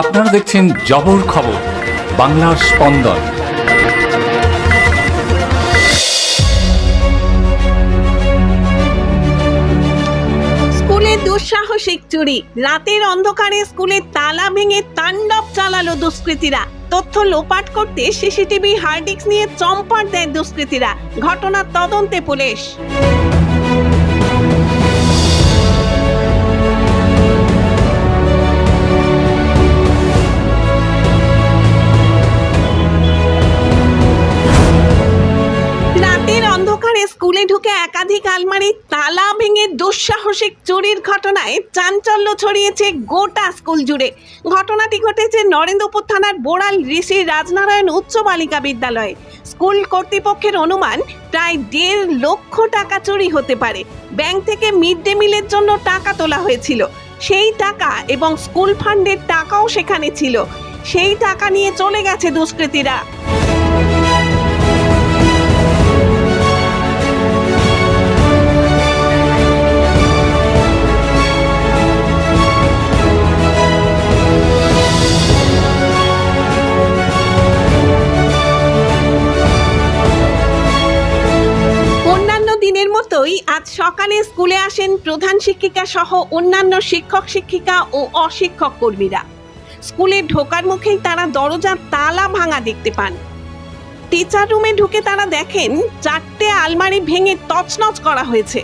আপনারা দেখছেন জবর খবর, বাংলার স্পন্দন। স্কুলে দুঃসাহসিক চুরি। রাতের অন্ধকারে স্কুলে তালা ভেঙে তাণ্ডব চালালো দুষ্কৃতীরা। তথ্য লোপাট করতে সিসিটিভি হার্ড ডিস্ক নিয়ে চম্পট দেয় দুষ্কৃতীরা। ঘটনার তদন্তে পুলিশ। অন্ধকারে স্কুলে ঢুকে একাধিক আলমারি তালা ভেঙে দুঃসাহসিক চুরির ঘটনায় চাঞ্চল্য ছড়িয়েছে গোটা স্কুল জুড়ে। ঘটনাটি ঘটেছে নরেন্দ্রপুর থানার বোড়াল ঋষি রাজনারায়ণ উচ্চ বালিকা বিদ্যালয়ে। স্কুল কর্তৃপক্ষের অনুমান, প্রায় দেড় লক্ষ টাকা চুরি হতে পারে। ব্যাংক থেকে মিড ডে মিলের জন্য টাকা তোলা হয়েছিল। সেই টাকা এবং স্কুল ফান্ডের টাকাও সেখানে ছিল। সেই টাকা নিয়ে চলে গেছে দুষ্কৃতীরা। অন্যান্য দিনের মতোই আজ সকালে স্কুলে আসেন প্রধান শিক্ষিকা সহ অন্যান্য শিক্ষক শিক্ষিকা ও অশিক্ষক কর্মীরা। স্কুলে ঢোকার মুখেই তারা দরজার তালা ভাঙা দেখতে পান। টিচার রুমে ঢুকে তারা দেখেন চারটে আলমারি ভেঙে তছনছ করা হয়েছে।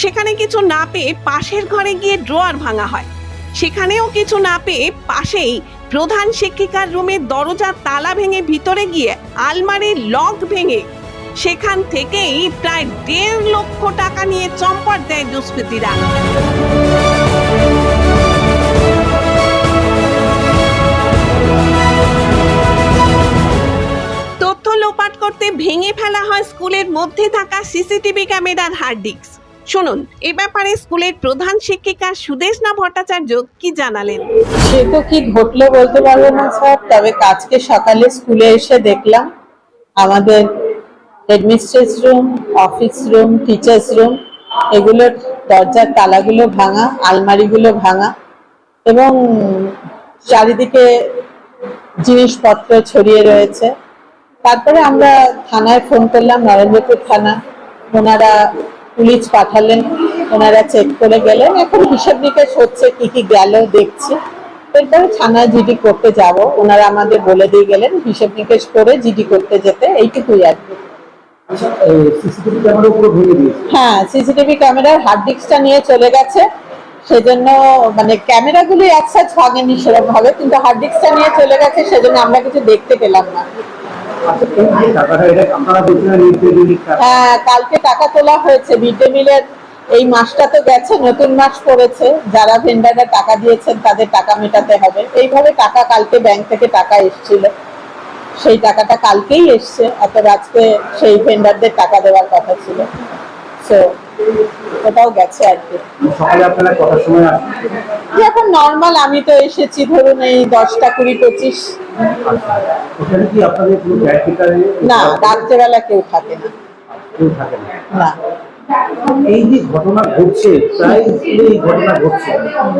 সেখানে কিছু না পেয়ে পাশের ঘরে গিয়ে ড্রয়ার ভাঙা হয়। সেখানেও কিছু না পেয়ে পাশেই প্রধান শিক্ষিকার রুমে দরজার তালা ভেঙে ভিতরে গিয়ে আলমারির লক ভেঙে সেখান থেকেই প্রায় দেড় লক্ষ টাকা নিয়ে চম্পট দেয় দুষ্কৃতীরা। লোপাট করতে ভেঙে ফেলা হয় স্কুলের মধ্যে থাকা সিসিটিভি ক্যামেরার হার্ড ডিস্ক। শুনুন, এ ব্যাপারে স্কুলের প্রধান শিক্ষিকা সুদেশনা ভট্টাচার্য কি জানালেন? সে তো কি ঘটলো বলতে পারব না, স্যার। তবে আজকে সকালে স্কুলে এসে দেখলাম, আমাদের headmistress room office room teachers room এগুলোর দরজার তালাগুলো ভাঙা, আলমারিগুলো ভাঙা এবং চারিদিকে জিনিসপত্র ছড়িয়ে রয়েছে। তারপরে আমরা থানায় ফোন করলাম নরেন্দ্রপুর থানা। ওনারা পুলিশ পাঠালেন, ওনারা চেক করে গেলেন। এখন হিসেব নিকেশ হচ্ছে কি কি গেল দেখছি। এরপরে থানায় জিডি করতে যাব। ওনারা আমাদের বলে দিয়ে গেলেন, হিসেব নিকেশ করে জিডি করতে যেতে। এইটুকুই আর কি। হ্যাঁ সিসিটিভি ক্যামেরার হার্ড ডিস্কটা নিয়ে চলে গেছে। সেজন্য মানে ক্যামেরাগুলি একসাথ ভাঙেনি সেরকম ভাবে কিন্তু হার্ড ডিস্কটা নিয়ে চলে গেছে সেজন্য আমরা কিছু দেখতে পেলাম না। আচ্ছা হ্যাঁ কালকে টাকা তোলা হয়েছে। মিড ডে মিলের এই মাসটা তো গেছে নতুন মাস পড়েছে। যারা ভেন্ডাররা টাকা দিয়েছেন তাদের টাকা মেটাতে হবে। এইভাবে টাকা কালকে ব্যাংক থেকে টাকা এসেছিল। সেই টাকাটা কালকেই এসছে অতএব আজকে সেই ভেন্ডারদের টাকা দেওয়ার কথা ছিল। সো ওটাও গেছে আর কি। এখন নর্মাল আমি তো এসেছি ধরুন এই দশটা কুড়ি পঁচিশ। না রাত্রেবেলা কেউ থাকে না। কেউ থাকে না। না। এই যে ঘটনা ঘটছে, প্রায় এই ঘটনা ঘটছে।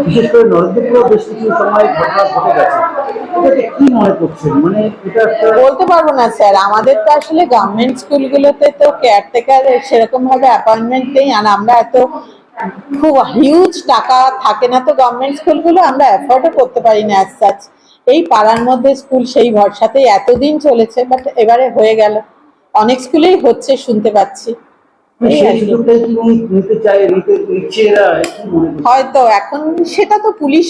বিশেষ করে নরেন্দ্রপুরেও বেশ কিছু সময় ঘটনা ঘটে গেছে। মনে বলতে পারব না, স্যার। আমাদের তো আসলে গভর্নমেন্ট স্কুলগুলোতে তো সেরকম ভাবে অ্যাপয়েন্টমেন্ট নেই, আর আমরা এত খুব হিউজ টাকা থাকে না তো গভর্নমেন্ট স্কুলগুলো, আমরা অ্যাফোর্ডও করতে পারি না অ্যাজ সাচ এই পাড়ার মধ্যে স্কুল সেই ভরসাতেই এতদিন চলেছে বাট এবারে হয়ে গেল। অনেক স্কুলেই হচ্ছে, শুনতে পাচ্ছি। হয়তো এখন সেটা তো পুলিশ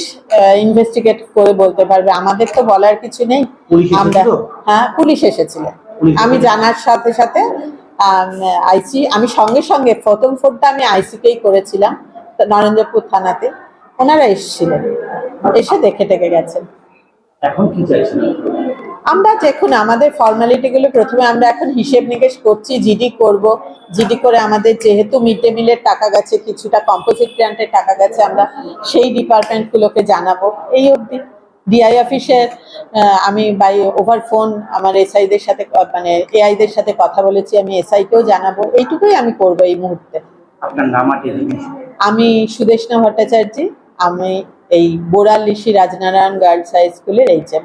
ইনভেস্টিগেট করে বলতে পারবে। আমাদের তো বলার কিছু নেই। আমরা হ্যাঁ পুলিশ এসেছিল। আমি জানার সাথে সাথে আইসি আমি সঙ্গে সঙ্গে প্রথম ফোনটা আমি আইসিকেই করেছিলাম নরেন্দ্রপুর থানাতে। ওনারা এসেছিলেন। এসে দেখে টেকে গেছেন। এখন কি চাইছেন? আমরা দেখুন আমাদের ফর্মালিটি গুলো প্রথমে আমরা এখন হিসেব নিকেশ করছি জিডি করব। জিডি করে আমাদের যেহেতু মিড ডে মিলের টাকা গেছে কিছুটা কম্পোজিট গ্রান্টের টাকা গেছে আমরা সেই ডিপার্টমেন্ট গুলোকে জানাব। এই অবধি ডিআই অফিসের আমি বাই ওভার ফোন আমার এসআইদের সাথে মানে এআইদের সাথে কথা বলেছি আমি এসআইকেও জানাব। এইটুকুই আমি করব এই মুহূর্তে। আপনার নাম আমি সুদেশনা ভট্টাচার্য আমি এই বোরালিশি রাজনারায়ণ গার্লস হাই স্কুলের HM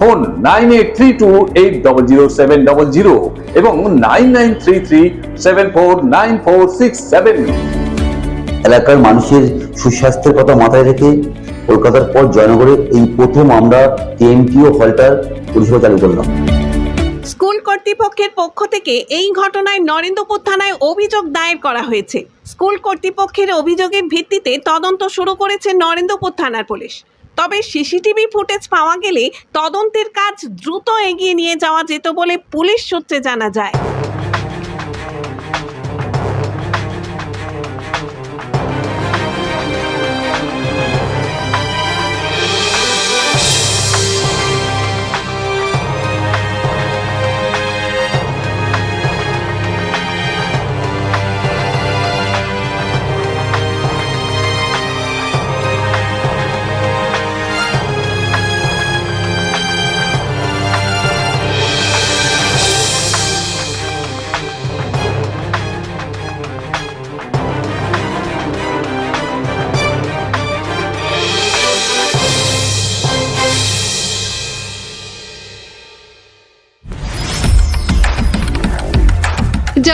phone nine eight three two eight double zero seven double zero এবং nine nine three three seven four nine four six seven. এলাকার মানুষের সুস্বাস্থ্যের কথা মাথায় রেখে কলকাতার পর জয়নগরে এই প্রথম আমরা টিএমটি ও হলটার পরিষেবা চালু করলাম। স্কুল কর্তৃপক্ষের পক্ষ থেকে এই ঘটনায় নরেন্দ্রপুর থানায় অভিযোগ দায়ের করা হয়েছে। স্কুল কর্তৃপক্ষের অভিযোগের ভিত্তিতে তদন্ত শুরু করেছে নরেন্দ্রপুর থানার পুলিশ। তবে সিসিটিভি ফুটেজ পাওয়া গেলে তদন্তের কাজ দ্রুত এগিয়ে নিয়ে যাওয়া যেত বলে পুলিশ সূত্রে জানা যায়।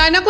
জয়নগরে